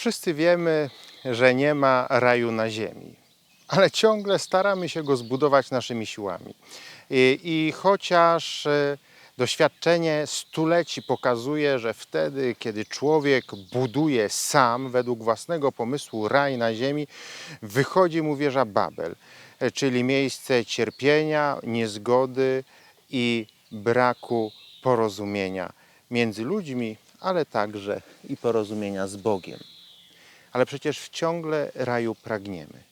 Wszyscy wiemy, że nie ma raju na ziemi, ale ciągle staramy się go zbudować naszymi siłami. I, i chociaż e, doświadczenie stuleci pokazuje, że wtedy, kiedy człowiek buduje sam, według własnego pomysłu, raj na ziemi, wychodzi mu wieża Babel, e, czyli miejsce cierpienia, niezgody i braku porozumienia między ludźmi, ale także i porozumienia z Bogiem. Ale przecież ciągle raju pragniemy.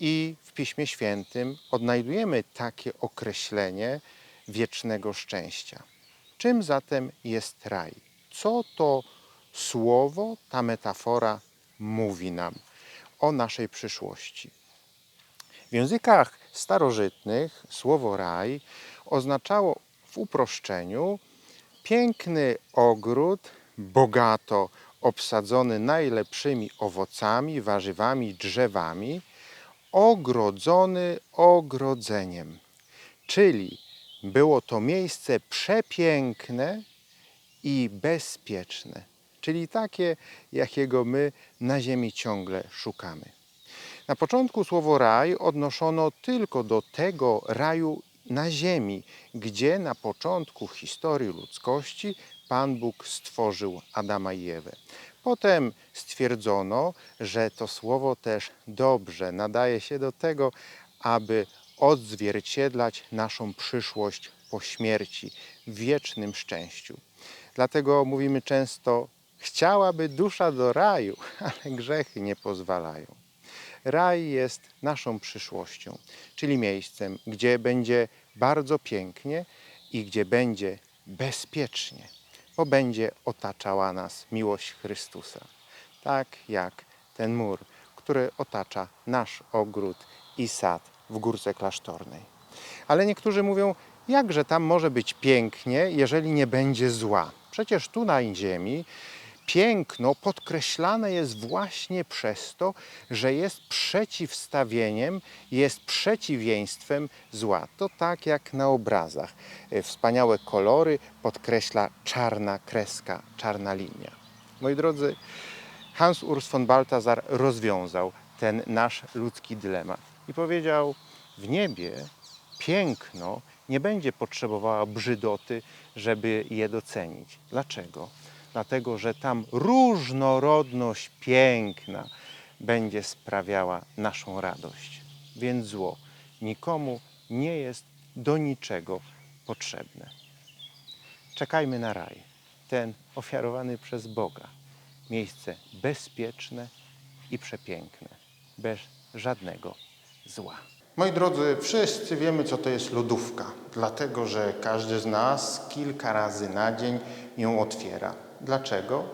I w Piśmie Świętym odnajdujemy takie określenie wiecznego szczęścia. Czym zatem jest raj? Co to słowo, ta metafora mówi nam o naszej przyszłości? W językach starożytnych słowo raj oznaczało w uproszczeniu piękny ogród, bogato obsadzony najlepszymi owocami, warzywami, drzewami, ogrodzony ogrodzeniem. Czyli było to miejsce przepiękne i bezpieczne, czyli takie, jakiego my na ziemi ciągle szukamy. Na początku słowo raj odnoszono tylko do tego raju na ziemi, gdzie na początku historii ludzkości Pan Bóg stworzył Adama i Ewę. Potem stwierdzono, że to słowo też dobrze nadaje się do tego, aby odzwierciedlać naszą przyszłość po śmierci, w wiecznym szczęściu. Dlatego mówimy często, chciałaby dusza do raju, ale grzechy nie pozwalają. Raj jest naszą przyszłością, czyli miejscem, gdzie będzie bardzo pięknie i gdzie będzie bezpiecznie, bo będzie otaczała nas miłość Chrystusa. Tak jak ten mur, który otacza nasz ogród i sad w górce klasztornej. Ale niektórzy mówią, jakże tam może być pięknie, jeżeli nie będzie zła. Przecież tu na ziemi piękno podkreślane jest właśnie przez to, że jest przeciwstawieniem, jest przeciwieństwem zła. To tak jak na obrazach. E, Wspaniałe kolory podkreśla czarna kreska, czarna linia. Moi drodzy, Hans Urs von Balthasar rozwiązał ten nasz ludzki dylemat i powiedział: W niebie piękno nie będzie potrzebowała brzydoty, żeby je docenić. Dlaczego? Dlatego, że tam różnorodność piękna będzie sprawiała naszą radość. Więc zło nikomu nie jest do niczego potrzebne. Czekajmy na raj, ten ofiarowany przez Boga. Miejsce bezpieczne i przepiękne, bez żadnego zła. Moi drodzy, wszyscy wiemy, co to jest lodówka, dlatego że każdy z nas kilka razy na dzień ją otwiera. Dlaczego?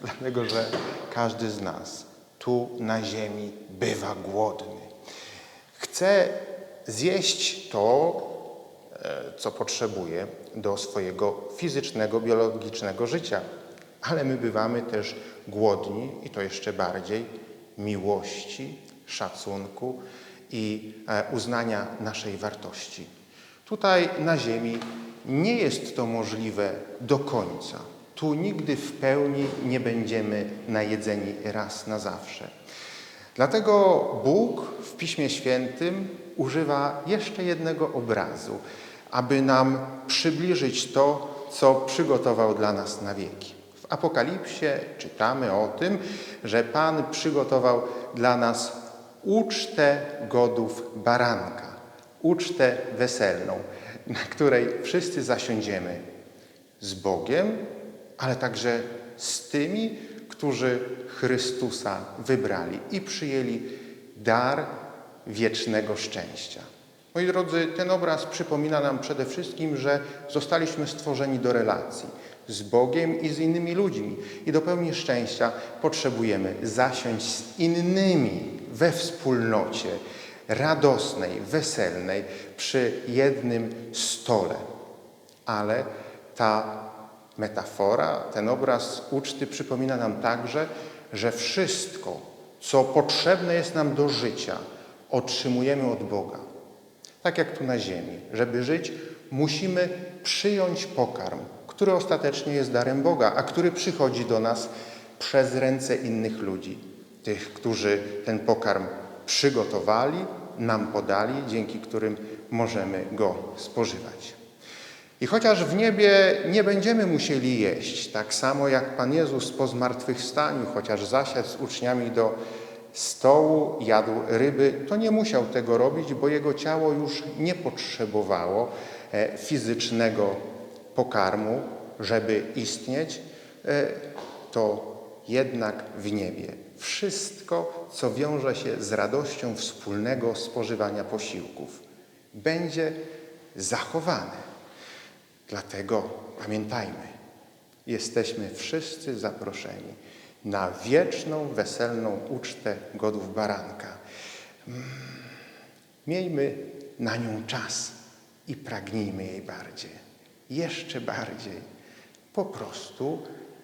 Dlatego, że każdy z nas tu na ziemi bywa głodny. Chce zjeść to, e, co potrzebuje do swojego fizycznego, biologicznego życia. Ale my bywamy też głodni i to jeszcze bardziej miłości, szacunku i e, uznania naszej wartości. Tutaj na Ziemi nie jest to możliwe do końca. Tu nigdy w pełni nie będziemy najedzeni raz na zawsze. Dlatego Bóg w Piśmie Świętym używa jeszcze jednego obrazu, aby nam przybliżyć to, co przygotował dla nas na wieki. W Apokalipsie czytamy o tym, że Pan przygotował dla nas ucztę godów baranka, ucztę weselną, na której wszyscy zasiądziemy z Bogiem, ale także z tymi, którzy Chrystusa wybrali i przyjęli dar wiecznego szczęścia. Moi drodzy, ten obraz przypomina nam przede wszystkim, że zostaliśmy stworzeni do relacji z Bogiem i z innymi ludźmi. I do pełni szczęścia potrzebujemy zasiąść z innymi we wspólnocie, radosnej, weselnej, przy jednym stole. Ale ta metafora, ten obraz uczty przypomina nam także, że wszystko, co potrzebne jest nam do życia, otrzymujemy od Boga. Tak jak tu na ziemi. Żeby żyć, musimy przyjąć pokarm, który ostatecznie jest darem Boga, a który przychodzi do nas przez ręce innych ludzi, tych, którzy ten pokarm przygotowali, nam podali, dzięki którym możemy go spożywać. I chociaż w niebie nie będziemy musieli jeść, tak samo jak Pan Jezus po zmartwychwstaniu, chociaż zasiadł z uczniami do stołu, jadł ryby, to nie musiał tego robić, bo jego ciało już nie potrzebowało e, fizycznego pokarmu, żeby istnieć, e, to jednak w niebie wszystko, co wiąże się z radością wspólnego spożywania posiłków, będzie zachowane. Dlatego pamiętajmy, jesteśmy wszyscy zaproszeni na wieczną, weselną ucztę godów baranka. Mm, Miejmy na nią czas i pragnijmy jej bardziej, jeszcze bardziej. Po prostu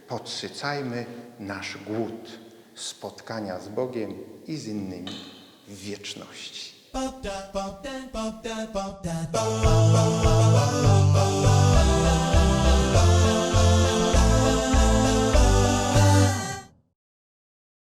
podsycajmy nasz głód spotkania z Bogiem i z innymi w wieczności.